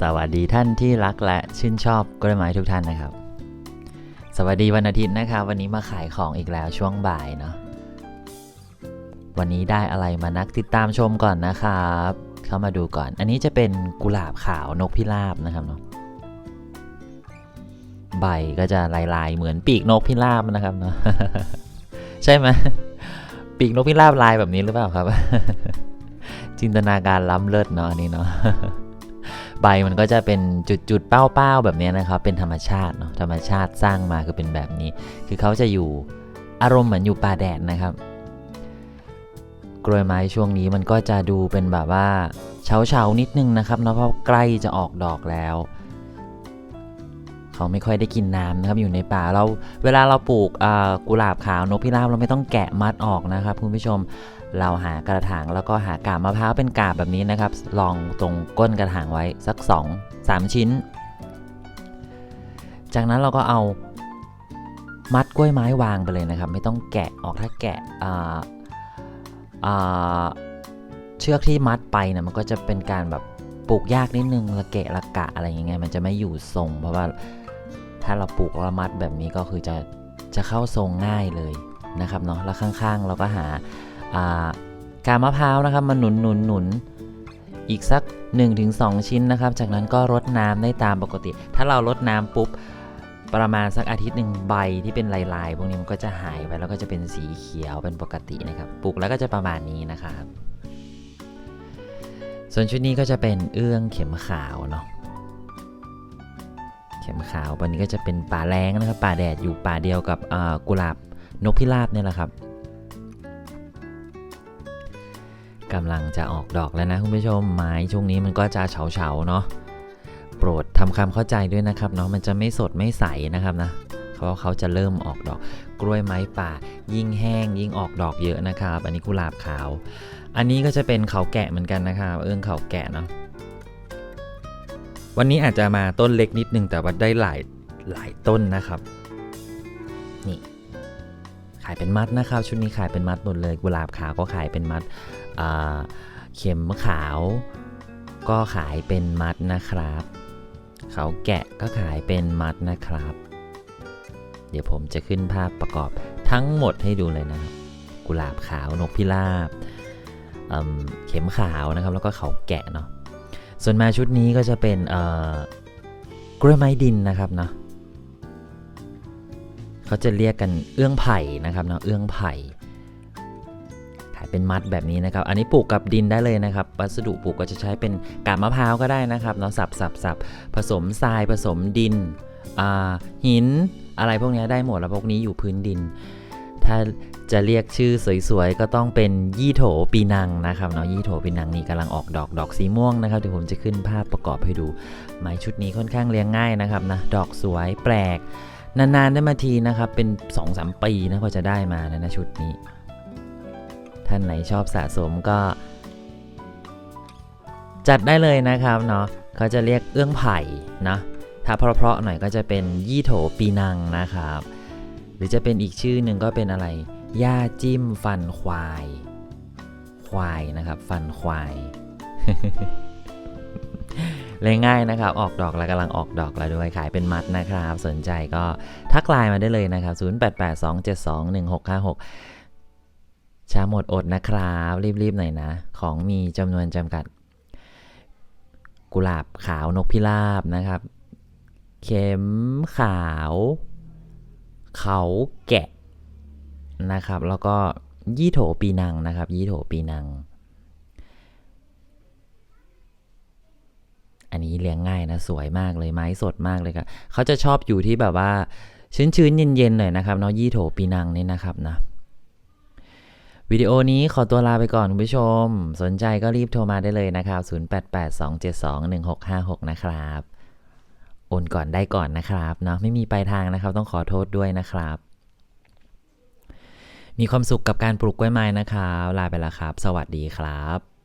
สวัสดีท่านที่รักและชื่นชอบกล้วยไม้ทุกท่านนะครับ สวัสดีวันอาทิตย์นะครับ วันนี้มาขายของอีกแล้วช่วงบ่ายเนาะวันนี้ได้อะไรมานักติดตามชมก่อนนะครับ เข้ามาดูก่อน อันนี้จะเป็นกุหลาบขาวนกพิราบนะครับเนาะใบก็จะลายๆเหมือนปีกนกพิราบนะครับเนาะใช่ไหมปีกนกพิราบลายแบบนี้หรือเปล่าครับ จินตนาการล้ำเลิศเนาะอันนี้เนาะ ใบมันก็จะเป็นจุดๆเป้าๆแบบนี้นะครับเป็นธรรมชาติเนาะธรรมชาติสร้างมาคือเป็นแบบนี้ คือเขาจะอยู่อารมณ์เหมือนอยู่ป่าแดดนะครับกล้วยไม้ช่วงนี้มันก็จะดูเป็นแบบว่าเฉาเฉาๆนิดนึงนะครับเนาะเพราะใกล้จะออกดอกแล้ว เขาไม่ค่อยได้กินน้ำนะครับอยู่ในป่าเราเวลาเราปลูกกุหลาบขาวนกพิราบเราไม่ต้องแกะมัดออกนะครับคุณผู้ชม เราหากระถางแล้วก็หากาบมะพร้าวเป็นกาบแบบนี้นะครับ ลองตรงก้นกระถางไว้สัก 2 3 ชิ้น จากนั้นเราก็เอามัดกล้วยไม้วางไปเลยนะครับ ไม่ต้องแกะออกถ้าแกะเชือกที่มัดไปเนี่ยมันก็จะเป็นการแบบปลูกยากนิดนึงละเกะละกะอะไรอย่างเงี้ยมันจะไม่อยู่ทรง เพราะว่าถ้าเราปลูกล้วมัดแบบนี้ก็คือจะจะเข้าทรงง่ายเลยนะครับเนาะแล้วข้างๆ เราก็หา กามะพร้าวนะครับมาหนุนหนุนหนุนอีกสัก 1-2 ชิ้นนะครับ จากนั้นก็รดน้ำได้ตามปกติ ถ้าเรารดน้ำปุ๊บ ประมาณสักอาทิตย์หนึ่งใบที่เป็นลาย ๆ พวกนี้มันก็จะหายไปแล้วก็จะเป็นสีเขียวเป็นปกตินะครับ ปลูกแล้วก็จะประมาณนี้นะครับส่วนชุดนี้ก็จะเป็นเอื้องเข็มขาวเนาะเข็มขาววันนี้ก็จะเป็นป่าแรงนะครับ ป่าแดดอยู่ป่าเดียวกับกุหลาบนกพิราบเนี่ยแหละครับ กำลังจะออกดอกแล้วนะคุณผู้ชมไม้ช่วงนี้มันก็จะเฉาเฉาเนาะโปรดทำความเข้าใจด้วยนะครับเนาะมันจะไม่สดไม่ใสนะครับนะเพราะเขาจะเริ่มออกดอก กล้วยไม้ป่า ยิ่งแห้ง ยิ่งออกดอกเยอะนะครับ อันนี้กุหลาบขาว อันนี้ก็จะเป็นเขาแกะเหมือนกันนะครับ เอื้องเขาแกะเนาะวันนี้อาจจะมาต้นเล็กนิดนึงแต่ว่าได้หลายหลายต้นนะครับนี่ขายเป็นมัดนะครับ ชุดนี้ขายเป็นมัดหมดเลยกุหลาบขาวก็ขายเป็นมัด เข็มขาวก็ขายเป็นมัดนะครับ เขาแกะก็ขายเป็นมัดนะครับ เดี๋ยวผมจะขึ้นภาพประกอบทั้งหมดให้ดูเลยนะครับ กุหลาบขาวนกพิราบเเข็มขาวนะครับ แล้วก็เขาแกะเนาะ ส่วนมาชุดนี้ก็จะเป็นกล้วยไม้ดินนะครับเนาะเขาจะเรียกกันเอื้องไผ่นะครับเนาะเอื้องไผ่ เป็นมัดแบบนี้นะครับ อันนี้ปลูกกับดินได้เลยนะครับ วัสดุปลูกก็จะใช้เป็นกาบมะพร้าวก็ได้นะครับเนาะสับสับสับผสมทรายผสมดินอ่าหินอะไรพวกนี้ได้หมดแล้วพวกนี้อยู่พื้นดิน ถ้าจะเรียกชื่อสวยๆ ก็ต้องเป็นยี่โถปีนังนะครับเนาะยี่โถปีนังนี่กำลังออกดอกดอกสีม่วงนะครับเดี๋ยวผมจะขึ้นภาพประกอบให้ดู ไม้ชุดนี้ค่อนข้างเลี้ยงง่ายนะครับนะดอกสวยแปลก นานๆได้มาทีนะครับเป็น 2-3 ปีนะกว่าจะได้มานะชุดนี้ ท่านไหนชอบสะสมก็ จัดได้เลยนะครับเนาะเขาจะเรียกเอื้องไผ่นะถ้าเพราะๆหน่อยก็จะเป็นยี่โถปีนังนะครับ หรือจะเป็นอีกชื่อหนึ่งก็เป็นอะไรย่าจิ้มฟันควาย ควายนะครับ ฟันควายเลยง่ายนะครับ ออกดอกแล้วกำลังออกดอกแล้วด้วยขายเป็นมัดนะครับ สนใจก็ทักไลน์มาได้เลยนะครับ 0882721656 ช้าหมดอดนะครับ รีบๆหน่อยนะ ของมีจำนวนจำกัด กุหลาบขาวนกพิราบนะครับ เข็มขาว เขาแกะนะครับ แล้วก็ยี่โถปีนังนะครับ ยี่โถปีนัง อันนี้เลี้ยงง่ายนะ สวยมากเลยไม้สดมากเลยครับเขาจะชอบอยู่ที่แบบว่าชื้นๆเย็นๆหน่อยนะครับเนาะยี่โถปีนังนี่นะครับนะ วิดีโอนี้ขอตัวลาไปก่อนคุณผู้ชม สนใจก็รีบโทรมาได้เลยนะครับ 0882721656 นะครับ โอนก่อนได้ก่อนนะครับเนาะไม่มีปลายทางนะครับ ต้องขอโทษด้วยนะครับ มีความสุขกับการปลูกกล้วยไม้นะครับ ลาไปแล้วครับ สวัสดีครับ